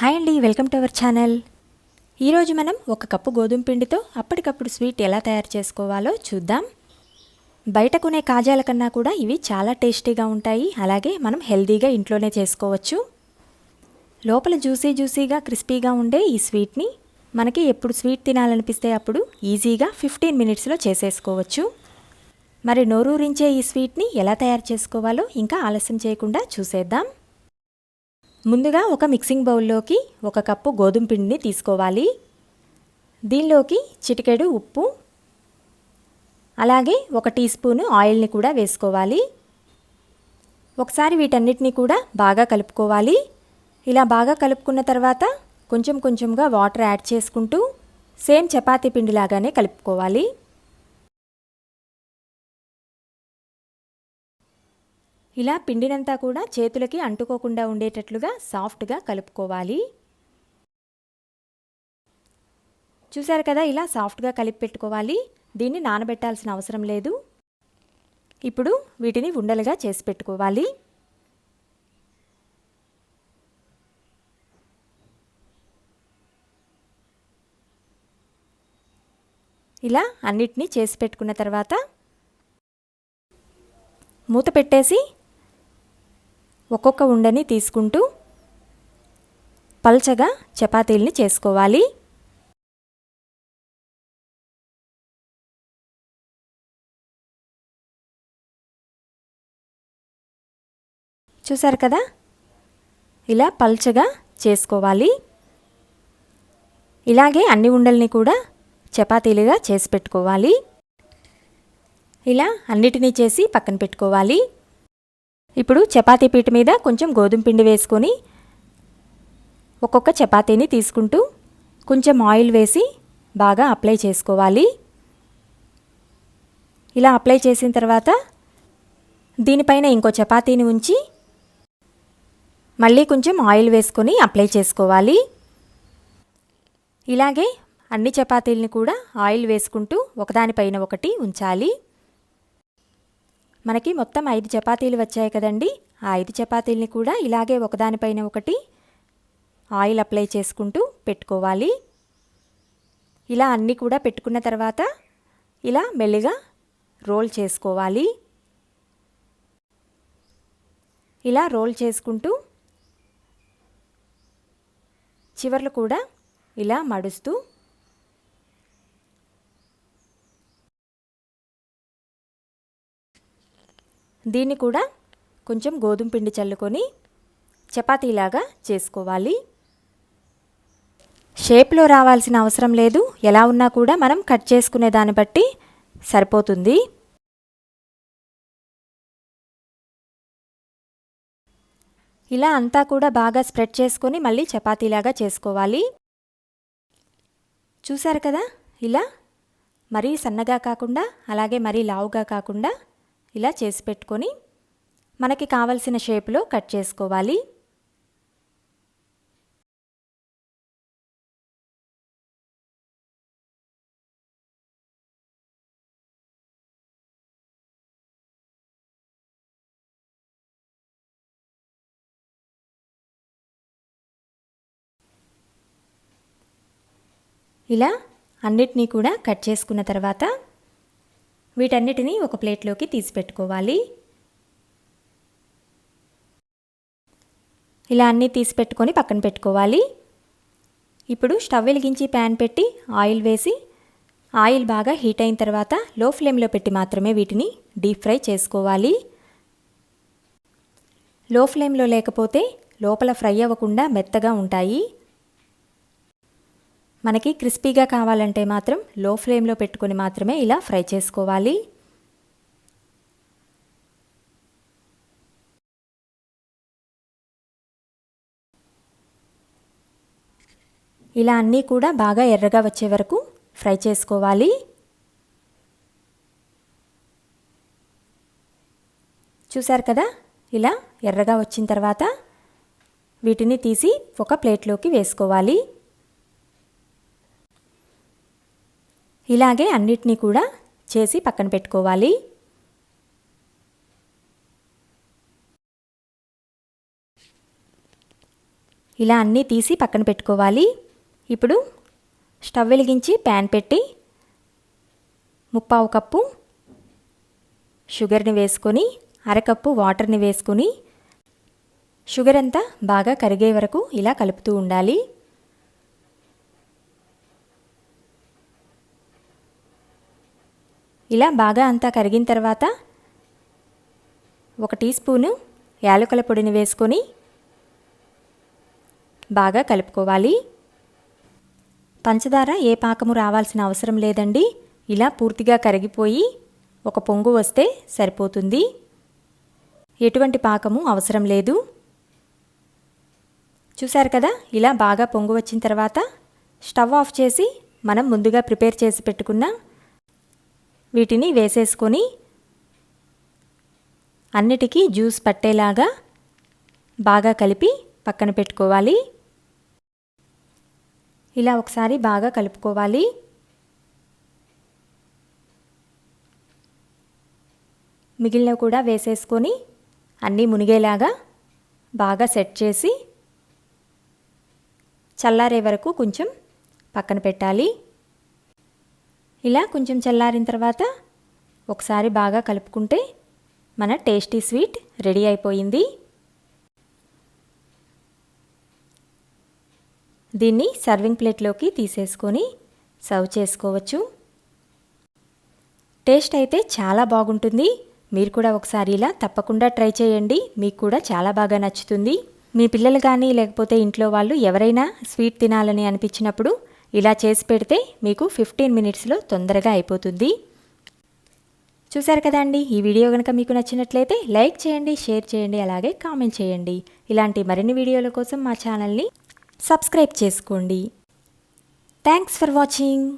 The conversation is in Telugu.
హాయ్ అండి వెల్కమ్ టు అవర్ ఛానల్. ఈరోజు మనం ఒక కప్పు గోధుమ పిండితో అప్పటికప్పుడు స్వీట్ ఎలా తయారు చేసుకోవాలో చూద్దాం. బయట కొనే కాజాల కన్నా కూడా ఇవి చాలా టేస్టీగా ఉంటాయి. అలాగే మనం హెల్తీగా ఇంట్లోనే చేసుకోవచ్చు. లోపల జ్యూసీ జ్యూసీగా క్రిస్పీగా ఉండే ఈ స్వీట్ని మనకి ఎప్పుడు స్వీట్ తినాలనిపిస్తే అప్పుడు ఈజీగా ఫిఫ్టీన్ మినిట్స్లో చేసేసుకోవచ్చు. మరి నోరూరించే ఈ స్వీట్ని ఎలా తయారు చేసుకోవాలో ఇంకా ఆలస్యం చేయకుండా చూసేద్దాం. ముందుగా ఒక మిక్సింగ్ బౌల్లోకి ఒక కప్పు గోధుమ పిండిని తీసుకోవాలి. దీనిలోకి చిటికెడు ఉప్పు అలాగే ఒక టీ స్పూను ఆయిల్ని కూడా వేసుకోవాలి. ఒకసారి వీటన్నిటిని కూడా బాగా కలుపుకోవాలి. ఇలా బాగా కలుపుకున్న తర్వాత కొంచెం కొంచెంగా వాటర్ యాడ్ చేసుకుంటూ సేమ్ చపాతీ పిండిలాగానే కలుపుకోవాలి. ఇలా పిండినంతా కూడా చేతులకి అంటుకోకుండా ఉండేటట్లుగా సాఫ్ట్గా కలుపుకోవాలి. చూసారు కదా ఇలా సాఫ్ట్గా కలిపి పెట్టుకోవాలి. దీన్ని నానబెట్టాల్సిన అవసరం లేదు. ఇప్పుడు వీటిని ఉండలుగా చేసి పెట్టుకోవాలి. ఇలా అన్నిటినీ చేసి పెట్టుకున్న తర్వాత మూత పెట్టేసి ఒక్కొక్క ఉండని తీసుకుంటూ పల్చగా చపాతీల్ని చేసుకోవాలి. చూసారు కదా? ఇలా పల్చగా చేసుకోవాలి. ఇలాగే అన్ని ఉండల్ని కూడా చపాతీలుగా చేసి పెట్టుకోవాలి. ఇలా అన్నిటినీ చేసి పక్కన పెట్టుకోవాలి. ఇప్పుడు చపాతీ పీట మీద కొంచెం గోధుమ పిండి వేసుకొని ఒక్కొక్క చపాతీని తీసుకుంటూ కొంచెం ఆయిల్ వేసి బాగా అప్లై చేసుకోవాలి. ఇలా అప్లై చేసిన తర్వాత దీనిపైన ఇంకో చపాతీని ఉంచి మళ్ళీ కొంచెం ఆయిల్ వేసుకొని అప్లై చేసుకోవాలి. ఇలాగే అన్ని చపాతీలని కూడా ఆయిల్ వేసుకుంటూ ఒకదానిపైన ఒకటి ఉంచాలి. మనకి మొత్తం ఐదు చపాతీలు వచ్చాయి కదండి. ఆ ఐదు చపాతీలని కూడా ఇలాగే ఒకదానిపైన ఒకటి ఆయిల్ అప్లై చేసుకుంటూ పెట్టుకోవాలి. ఇలా అన్నీ కూడా పెట్టుకున్న తర్వాత ఇలా మెల్లిగా రోల్ చేసుకోవాలి. ఇలా రోల్ చేసుకుంటూ చివర్లు కూడా ఇలా మడుస్తూ దీన్ని కూడా కొంచెం గోధుమ పిండి చల్లుకొని చపాతీలాగా చేసుకోవాలి. షేప్లో రావాల్సిన అవసరం లేదు. ఎలా ఉన్నా కూడా మనం కట్ చేసుకునే దాన్ని బట్టి సరిపోతుంది. ఇలా అంతా కూడా బాగా స్ప్రెడ్ చేసుకొని మళ్ళీ చపాతీలాగా చేసుకోవాలి. చూసారు కదా? ఇలా మరీ సన్నగా కాకుండా అలాగే మరీ లావుగా కాకుండా ఇలా చేసి పెట్టుకొని మనకి కావలసిన షేప్లో కట్ చేసుకోవాలి. ఇలా అన్నిటినీ కూడా కట్ చేసుకున్న తర్వాత వీటన్నిటిని ఒక ప్లేట్లోకి తీసి పెట్టుకోవాలి ఇలా అన్నీ తీసి పెట్టుకొని పక్కన పెట్టుకోవాలి. ఇప్పుడు స్టవ్ వెలిగించి ప్యాన్ పెట్టి ఆయిల్ వేసి ఆయిల్ బాగా హీట్ అయిన తర్వాత లో ఫ్లేమ్లో పెట్టి మాత్రమే వీటిని డీప్ ఫ్రై చేసుకోవాలి. లో ఫ్లేమ్లో లేకపోతే లోపల ఫ్రై అవ్వకుండా మెత్తగా ఉంటాయి. మనకి క్రిస్పీగా కావాలంటే మాత్రం లో ఫ్లేమ్లో పెట్టుకొని మాత్రమే ఇలా ఫ్రై చేసుకోవాలి. ఇలా అన్నీ కూడా బాగా ఎర్రగా వచ్చే వరకు ఫ్రై చేసుకోవాలి. చూసారు కదా? ఇలా ఎర్రగా వచ్చిన తర్వాత వీటిని తీసి ఒక ప్లేట్లోకి వేసుకోవాలి. ఇలాగే అన్నిటినీ కూడా చేసి పక్కన పెట్టుకోవాలి. ఇలా అన్నీ తీసి పక్కన పెట్టుకోవాలి. ఇప్పుడు స్టవ్ వెలిగించి ప్యాన్ పెట్టి ముప్పావు కప్పు షుగర్ని వేసుకొని అరకప్పు వాటర్ని వేసుకొని షుగర్ అంతా బాగా కరిగే వరకు ఇలా కలుపుతూ ఉండాలి. ఇలా బాగా అంతా కరిగిన తర్వాత ఒక టీ స్పూను యాలకుల పొడిని వేసుకొని బాగా కలుపుకోవాలి. పంచదార ఏ పాకము రావాల్సిన అవసరం లేదండి. ఇలా పూర్తిగా కరిగిపోయి ఒక పొంగు వస్తే సరిపోతుంది. ఎటువంటి పాకము అవసరం లేదు. చూశారు కదా? ఇలా బాగా పొంగు వచ్చిన తర్వాత స్టవ్ ఆఫ్ చేసి మనం ముందుగా ప్రిపేర్ చేసి పెట్టుకున్న వీటిని వేసేసుకొని అన్నిటికీ జ్యూస్ పట్టేలాగా బాగా కలిపి పక్కన పెట్టుకోవాలి. ఇలా ఒకసారి బాగా కలుపుకోవాలి. మిగిలినవి కూడా వేసేసుకొని అన్నీ మునిగేలాగా బాగా సెట్ చేసి చల్లారే వరకు కొంచెం పక్కన పెట్టాలి. ఇలా కొంచెం చల్లారిన తర్వాత ఒకసారి బాగా కలుపుకుంటే మన టేస్టీ స్వీట్ రెడీ అయిపోయింది. దీన్ని సర్వింగ్ ప్లేట్లోకి తీసేసుకొని సర్వ్ చేసుకోవచ్చు. టేస్ట్ అయితే చాలా బాగుంటుంది. మీరు కూడా ఒకసారి ఇలా తప్పకుండా ట్రై చేయండి. మీకు కూడా చాలా బాగా నచ్చుతుంది. మీ పిల్లలు కానీ లేకపోతే ఇంట్లో వాళ్ళు ఎవరైనా స్వీట్ తినాలని అనిపించినప్పుడు ఇలా చేసి పెడితే మీకు ఫిఫ్టీన్ మినిట్స్లో తొందరగా అయిపోతుంది. చూశారు అండి? ఈ వీడియో కనుక మీకు నచ్చినట్లయితే లైక్ చేయండి షేర్ చేయండి అలాగే కామెంట్ చేయండి. ఇలాంటి మరిన్ని వీడియోల కోసం మా ఛానల్ని సబ్స్క్రైబ్ చేసుకోండి. Thanks for watching.